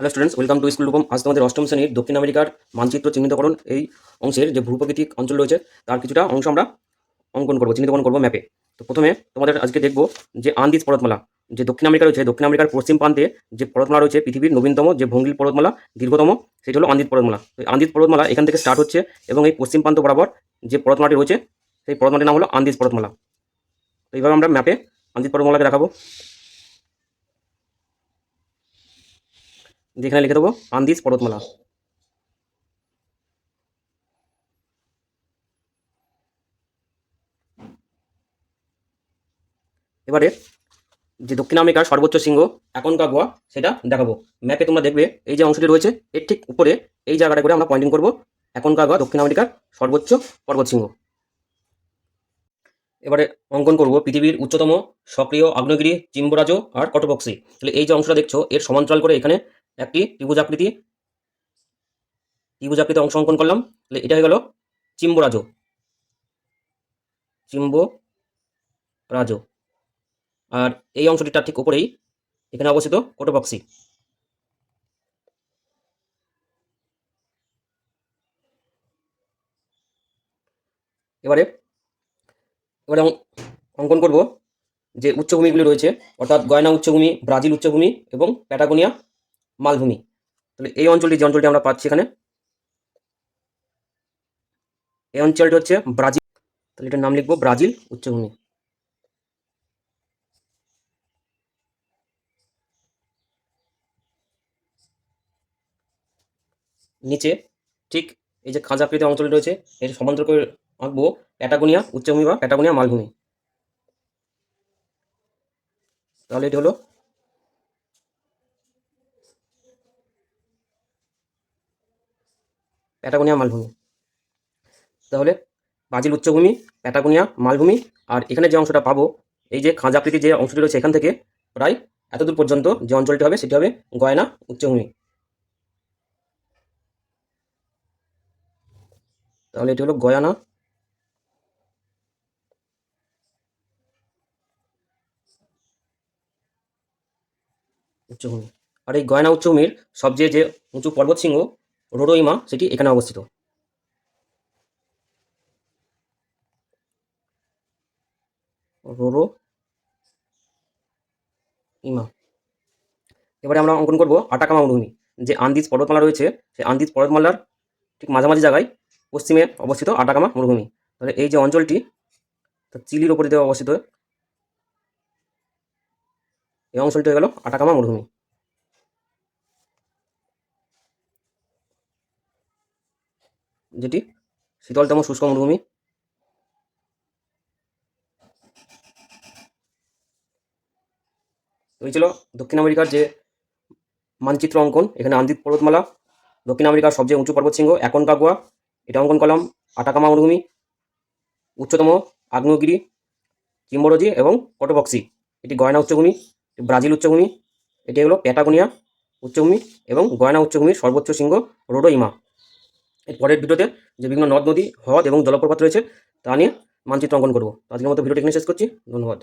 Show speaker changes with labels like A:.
A: Hello students welcome to school Rupam আজ তোমাদের অষ্টম শ্রেণির দক্ষিণ আমেরিকার মানচিত্র চিহ্নিতকরণ এই অংশের যে ভূপ্রকৃতিক অঞ্চল রয়েছে, তার কিছুটা অংশ আমরা অঙ্কন করব, চিহ্নিতকরণ করব ম্যাপে তো প্রথমে তোমাদের আজকে দেখব যে আন্দিজ পর্বতমালা, যে দক্ষিণ আমেরিকা রয়েছে, দক্ষিণ আমেরিকার পশ্চিম প্রান্তে যে পর্বতমালা রয়েছে, পৃথিবীর নবীনতম যে ভঙ্গিল পর্বতমালা, দীর্ঘতম, সেটি হলো আন্দিজ পর্বতমালা। তো এই আন্দিজ পর্বতমালা এখান থেকে স্টার্ট হচ্ছে এবং এই পশ্চিম প্রান্ত বরাবর যে পর্বতমালাটি রয়েছে, সেই পর্বতমালাটির নাম হলো আন্দিজ পর্বতমালা। তো এইভাবে আমরা ম্যাপে আন্দিজ পর্বতমালাকে দেখাবো। যেখানে লিখে দেবো, আন্দিজ পর্বতমালা। এবারে যে দক্ষিণ আমেরিকার সর্বোচ্চ সিংহ শৃঙ্গ অ্যাকনকাগুয়া সেটা দেখাবো। ম্যাপে তোমরা দেখবে, এই যে অংশটি রয়েছে, এর ঠিক উপরে এই জায়গাটা করে আমরা পয়েন্টিং করব অ্যাকনকাগুয়া দক্ষিণ আমেরিকার সর্বোচ্চ পর্বত শৃঙ্গ। এবারে অঙ্কন করব, পৃথিবীর উচ্চতম সক্রিয় আগ্নেয়গিরি চিম্বরাজ আর কটবক্সি তাহলে এই যে অংশটা দেখছ, এর সমান্তরাল করে এখানে একটি ত্রিভুজাকৃতি ত্রিভুজাকৃতি অংশ অঙ্কন করলাম। তাহলে এটা হয়ে গেল চিম্বরাজ। চিম্ব রাজ আর এই অংশটি তার ঠিক উপরেই এখানে অবস্থিত কোটোবক্সি এবারে এবারে অঙ্কন করব যে উচ্চভূমিগুলি রয়েছে, অর্থাৎ গয়না উচ্চভূমি, ব্রাজিল উচ্চভূমি এবং প্যাটাগোনিয়া। মালভূমি। তাহলে এই অঞ্চলটি, যে অঞ্চলটি আমরা পাচ্ছি এখানে, এই অঞ্চলটি হচ্ছে ব্রাজিল। তাহলে এটার নাম লিখব, ব্রাজিল উচ্চভূমি। নিচে, ঠিক এই যে খাঁজাকৃতি অঞ্চলটি রয়েছে, এর সমান্তর করে আঁকবো, প্যাটাগোনিয়া উচ্চভূমি বা প্যাটাগোনিয়া মালভূমি। তাহলে এটি হলো প্যাটাগোনিয়া মালভূমি। তাহলে ব্রাজিল উচ্চভূমি প্যাটাগোনিয়া মালভূমি, আর এখানে যে অংশটা পাবো, এই যে খাঁজাকৃতি যে অংশটি রয়েছে এখান থেকে, প্রায় এতদূর পর্যন্ত যে অঞ্চলটি হবে, সেটি হবে গয়না উচ্চভূমি। তাহলে এটি হলো গয়ানা। উচ্চভূমি। আর এই গয়না উচ্চভূমির সবচেয়ে যে উঁচু পর্বত শৃঙ্গ রোডোইমা সেটি এখানে অবস্থিত। রোরো ইমা এবারে আমরা অঙ্কন করব আটাকামা মরুভূমি। যে আন্দিজ পর্বতমালা রয়েছে, সেই আন্দিজ পর্বতমালার ঠিক মাঝামাঝি জায়গায় পশ্চিমে অবস্থিত আটাকামা মরুভূমি। তাহলে এই যে অঞ্চলটি, তা চিলির ওপরে দিয়ে অবস্থিত, এই অঞ্চলটি হয়ে গেল আটাকামা মরুভূমি। যেটি শীতলতম শুষ্ক মরুভূমি। এই ছিল দক্ষিণ আমেরিকার যে মানচিত্র অঙ্কন, এখানে আন্দিত পর্বতমালা। দক্ষিণ আমেরিকার সবচেয়ে উঁচু পর্বতশৃঙ্গ অ্যাকনকাগুয়া এটা অঙ্কন করলাম আটাকামা মরুভূমি, উচ্চতম আগ্নেয়গিরি, কিম্বরজি এবং কটোবক্সি। এটি গয়না উচ্চভূমি ব্রাজিল উচ্চভূমি, এটি হলো প্যাটাগোনিয়া উচ্চভূমি এবং গয়না উচ্চভূমির সর্বোচ্চ শৃঙ্গ রোডো ইমা এর পরের ভিডিওতে যে বিভিন্ন নদ, নদী, হ্রদ এবং জলপ্রপাত রয়েছে, তা নিয়ে মানচিত্র অঙ্কন করব। আজকের মতো ভিডিওটি এখানে শেষ করছি। ধন্যবাদ।